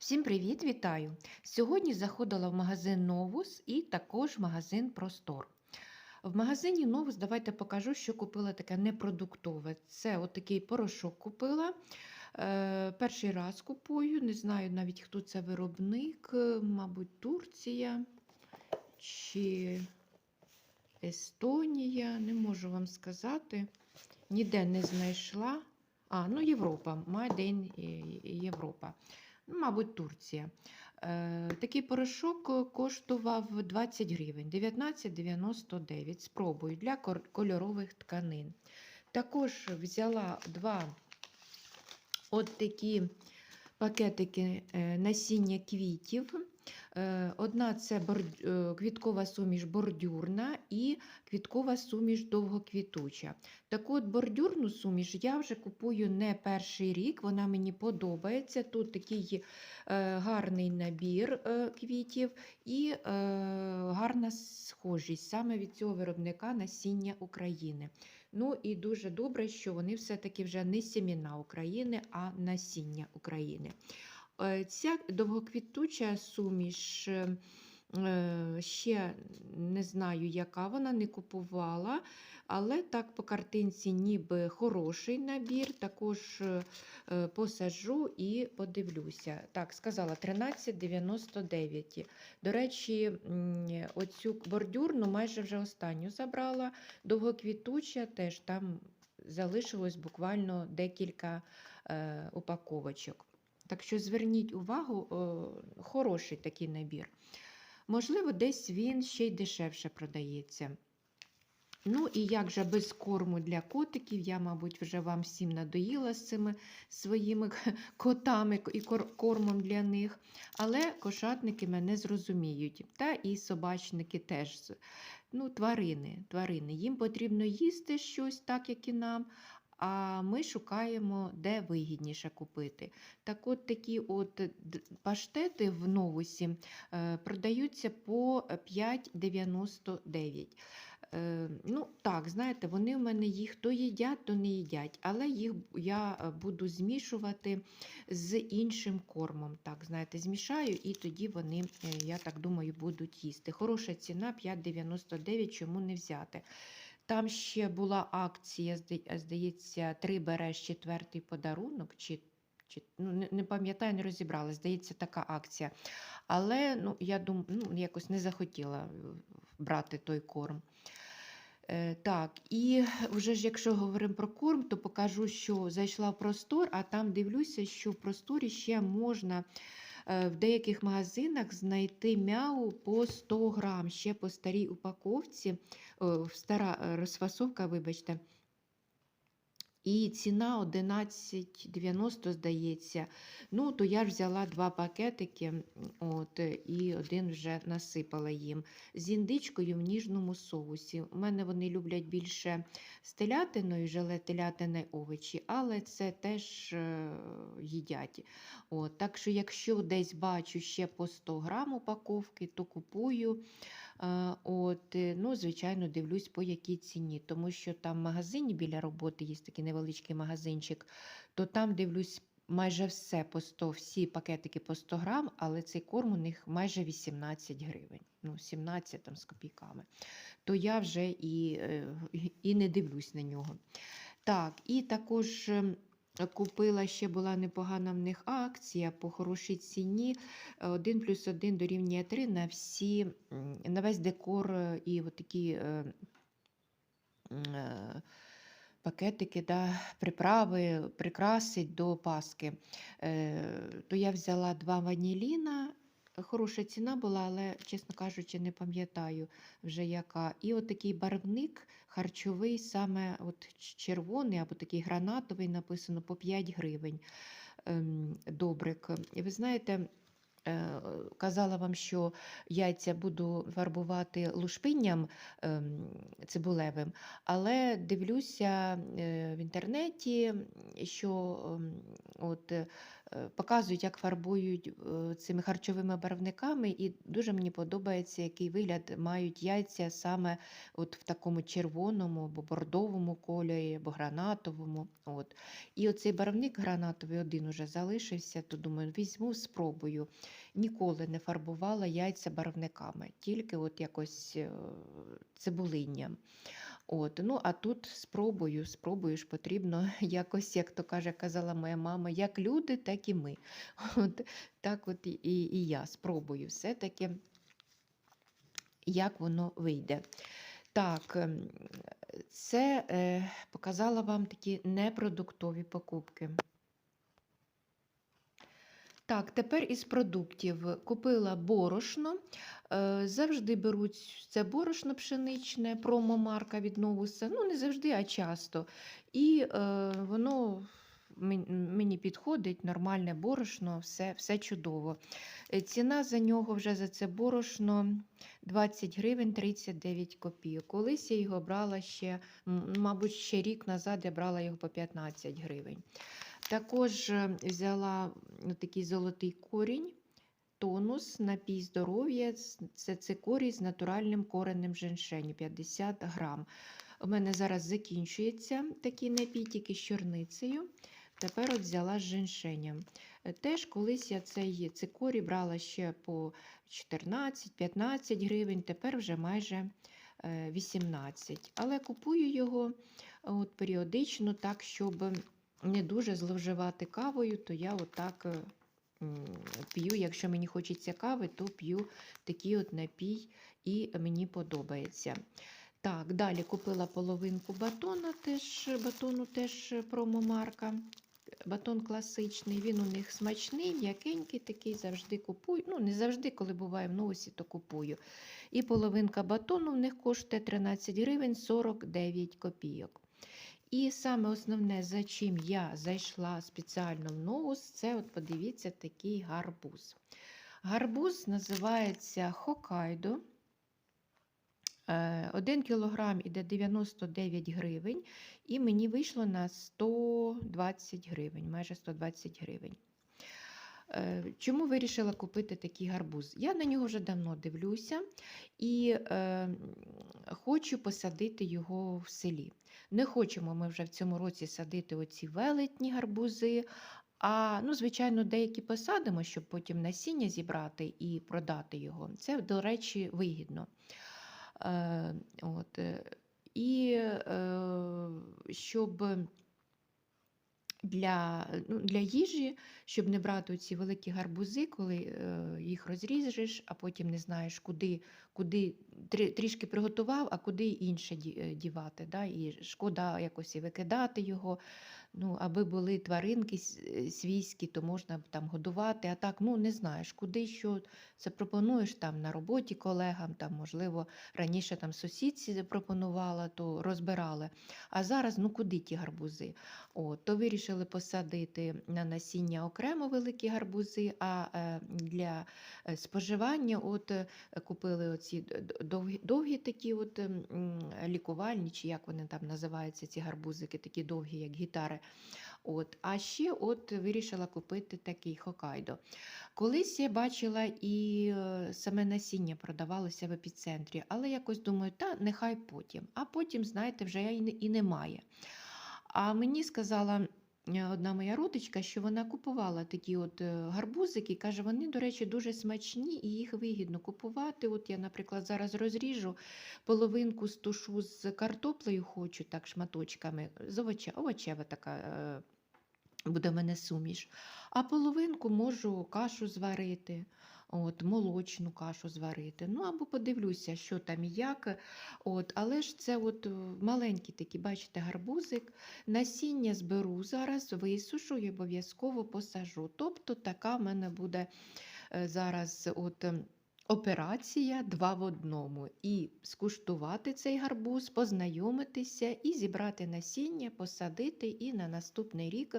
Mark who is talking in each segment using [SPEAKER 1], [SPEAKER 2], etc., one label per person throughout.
[SPEAKER 1] Всім привіт, вітаю! Сьогодні заходила в магазин Новус і також в магазин Простор. В магазині Новус давайте покажу, що купила таке непродуктове. Це отакий порошок купила. Е, перший раз купую, не знаю навіть хто це виробник, е, мабуть, Турція чи Естонія, не можу вам сказати. Ніде не знайшла. А, ну Європа, Made in Європа. Ну, Мабуть, Турція. Е, такий порошок е, коштував 20 гривень, 19,99. Спробую для кольорових тканин. Також взяла два от такі пакетики е, насіння квітів. Е, Одна це е, квіткова суміш бордюрна і квіткова суміш довгоквітуча. Таку от бордюрну суміш я вже купую не перший рік, вона мені подобається. Тут такий е, гарний набір квітів і гарна схожість саме від цього виробника насіння України. Ну і дуже добре, що вони все-таки вже не сіміна України, а насіння України. Е, Ця довгоквітуча суміш. е, е, Ще не знаю, яка вона не купувала, але так по картинці ніби хороший набір. Також е, і подивлюся. Так, сказала 13,99. До речі, оцю бордюрну майже вже останню забрала. Довгоквітуча теж там залишилось буквально декілька упаковочок. Так що зверніть увагу, е, хороший такий набір. Можливо, десь він ще й дешевше продається. Ну і як же без корму для котиків, я, мабуть, вже вам всім надоїла з цими своїми котами і кормом для них. Але кошатники мене зрозуміють. Та і собачники теж. Ну, тварини, тварини. Їм потрібно їсти щось, так як і нам. А ми шукаємо, де вигідніше купити. Так от такі от паштети в новусі е, продаються по 5,99. Е, ну, так, знаєте, вони в мене їх то їдять, то не їдять, але їх я е, буду змішувати з іншим кормом. Так, знаєте, змішаю, і тоді вони, я так думаю, будуть їсти. Хороша ціна 5,99, чому не взяти. Там ще була акція, здається, три береш четвертий подарунок. чи чи, ну, не, пам'ятаю, не розібрала. Здається, така акція. Але ну, я думаю, ну, якось не захотіла е, брати той корм. Е, так, і вже ж якщо говоримо про корм, то покажу, що зайшла в простор, а там дивлюся, що в просторі ще можна в деяких магазинах знайти мяу по 100 грам, ще по старій упаковці, стара е, розфасовка, вибачте. І ціна 11,90, здається. Ну, то я ж взяла два пакетики, от, і один вже насипала їм з індичкою в ніжному соусі. У мене вони люблять більше з телятиною, желе телятини овочі, але це теж е, їдять. От, так що, якщо десь бачу ще по 100 грам упаковки, то купую. От, е, ну, звичайно, дивлюсь, по якій ціні, тому що там в магазині біля роботи є такий невеличкий магазинчик, то там дивлюсь майже все по 100, всі пакетики по 100 грам, але цей корм у них майже 18 гривень, ну, 17 там з копійками. То я вже і, е, і не дивлюсь на нього. Так, і також. Купила ще була непогана в них акція по хорошій ціні. 1 плюс 1 дорівнює 3 на всі, на весь декор е, і такі е, е, пакетики, да, приправи, прикраси до Паски. Е, То я взяла два ваніліна. Хороша ціна була, але, чесно кажучи, не пам'ятаю вже яка. І от такий барвник харчовий, саме от червоний або такий гранатовий, написано по 5 гривень. Ем, Добрик. І ви знаєте, е, казала вам, що яйця буду фарбувати лушпинням ем, цибулевим, але дивлюся е, в інтернеті, що ем, от, показують, як фарбують е, цими харчовими барвниками, і дуже мені подобається, який вигляд мають яйця саме от в такому червоному або бордовому кольорі, або гранатовому. От. І оцей барвник гранатовий один уже залишився, то думаю, візьму, спробую. Ніколи не фарбувала яйця барвниками, тільки от якось е, цибулинням. От, ну, а тут спробую, спробую ж потрібно якось, як то каже, казала моя мама, як люди, так і ми. От, так от і, і, я спробую все-таки, як воно вийде. Так, ем, це е, показала вам такі непродуктові покупки. Так, тепер із продуктів купила борошно. Е, Завжди беруть це борошно пшеничне, промомарка від Новуса. Ну, не завжди, а часто. І е, воно мені підходить, нормальне борошно, все, все чудово. Е, Ціна за нього вже за це борошно 20 гривень 39 копійок. Колись я його брала ще, мабуть, ще рік назад я брала його по 15 гривень. Також е, взяла такий золотий корінь, тонус, напій здоров'я. Це цикорій з натуральним коренем женьшеню 50 грам. У мене зараз закінчується такий напій, тільки з чорницею. Тепер от взяла з женьшенем. Е, Теж колись я цей цикорій брала ще по 14-15 гривень, тепер вже майже е, 18. Але купую його от, періодично, так, щоб не дуже зловживати кавою, то я отак е, п'ю. Якщо мені хочеться кави, то п'ю такий от напій і мені подобається. Так, далі купила половинку батона, теж, батону теж промомарка. Батон класичний, він у них смачний, м'якенький, такий завжди купую. Ну, не завжди, коли буває в новості, то купую. І половинка батону в них коштує 13 гривень 49 копійок. І саме основне, за чим я зайшла спеціально в ноус, це от подивіться такий гарбуз. Гарбуз називається Хокайдо. 1 кілограм іде 99 гривень, і мені вийшло на 120 гривень, майже 120 гривень. Е, Чому вирішила купити такий гарбуз? Я на нього вже давно дивлюся і е, хочу посадити його в селі. Не хочемо ми вже в цьому році садити оці велетні гарбузи. А, ну, звичайно, деякі посадимо, щоб потім насіння зібрати і продати його. Це, до речі, вигідно. Е, от, е, і е, щоб для, ну, для їжі, щоб не брати ці великі гарбузи, коли е, їх розріжеш, а потім не знаєш, куди, куди трішки приготував, а куди інше е, дівати. Да? І шкода якось і викидати його. Ну, аби були тваринки е, свійські, то можна б там годувати. А так, ну не знаєш, куди що запропонуєш там на роботі колегам, там, можливо, раніше там сусідці запропонувала, то розбирали. А зараз ну куди ті гарбузи? От, то вирішили посадити на насіння окремо великі гарбузи, а е, для споживання от, купили оці довгі, довгі такі от, ем, лікувальні, чи як вони там називаються, ці гарбузики, такі довгі, як гітари. От. А ще от вирішила купити такий Хокайдо. Колись я бачила і е, саме насіння продавалося в епіцентрі, але якось думаю, та нехай потім. А потім, знаєте, вже і немає. А мені сказала одна моя родичка, що вона купувала такі от е, гарбузики. Каже, вони, до речі, дуже смачні і їх вигідно купувати. От я, наприклад, зараз розріжу половинку стушу з картоплею, хочу так шматочками, з овоча, овочева така. е, Буде в мене суміш. А половинку можу кашу зварити, от, молочну кашу зварити. Ну, або подивлюся, що там і як. От, але ж це от е, маленький такий, бачите, гарбузик. Насіння зберу зараз, висушу і обов'язково посажу. Тобто така в мене буде е, зараз от, ем, операція два в одному. І скуштувати цей гарбуз, познайомитися і зібрати насіння, посадити, і на наступний рік.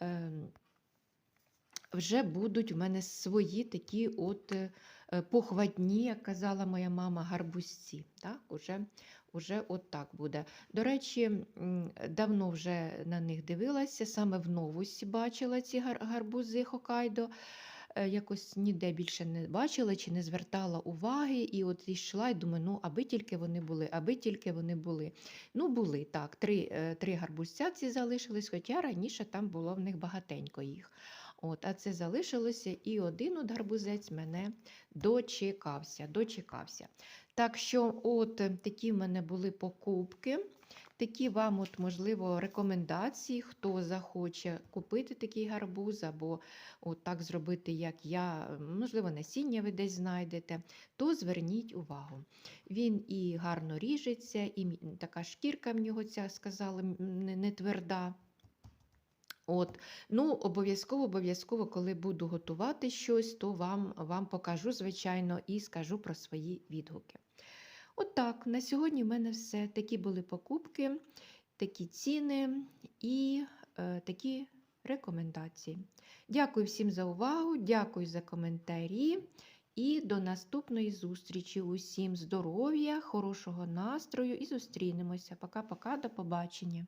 [SPEAKER 1] ем, вже будуть в мене свої такі от е, е, похватні, як казала моя мама, гарбузці. Так? Уже, Уже от так буде. До речі, давно вже на них дивилася, саме в новусі бачила ці гар- гарбузи Хокайдо. Е, Якось ніде більше не бачила чи не звертала уваги, і от йшла і думаю, ну аби тільки вони були, аби тільки вони були. Ну, були так, три, три гарбузця ці залишились, хоча раніше там було в них багатенько їх. От, а це залишилося, і один от гарбузець мене дочекався. дочекався. Так що, от такі в мене були покупки. Такі вам, от, можливо, рекомендації, хто захоче купити такий гарбуз, або от так зробити, як я, можливо, насіння ви десь знайдете, то зверніть увагу. Він і гарно ріжеться, і така шкірка в нього ця, сказали, не, не тверда. От, ну, обов'язково, обов'язково, коли буду готувати щось, то вам, вам покажу, звичайно, і скажу про свої відгуки. От так, на сьогодні в мене все. Такі були покупки, такі ціни і е, такі рекомендації. Дякую всім за увагу, дякую за коментарі. І до наступної зустрічі. Усім здоров'я, хорошого настрою і зустрінемося. Пока-пока, до побачення.